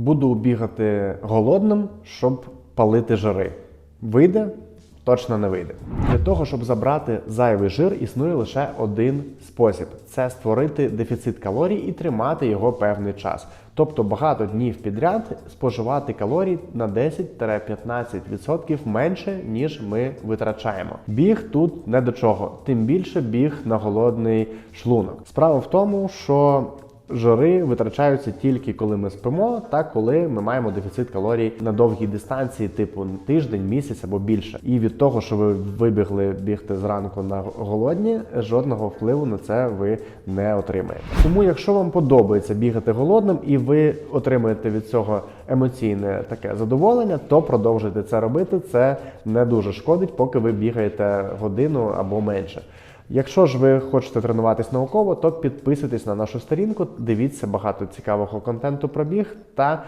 Буду бігати голодним, щоб палити жири. Вийде? Точно не вийде. Для того, щоб забрати зайвий жир, існує лише один спосіб: це створити дефіцит калорій і тримати його певний час. Тобто багато днів підряд споживати калорій на 10-15% менше, ніж ми витрачаємо. Біг тут не до чого, тим більше біг на голодний шлунок. Справа в тому, що Жири витрачаються тільки коли ми спимо, та коли ми маємо дефіцит калорій на довгій дистанції, типу тиждень, місяць або більше. І від того, що ви вибігли бігти зранку на голодні, жодного впливу на це ви не отримаєте. Тому, якщо вам подобається бігати голодним і ви отримаєте від цього емоційне таке задоволення, то продовжуйте це робити. Це не дуже шкодить, поки ви бігаєте годину або менше. Якщо ж ви хочете тренуватись науково, то підписуйтесь на нашу сторінку, дивіться багато цікавого контенту про біг та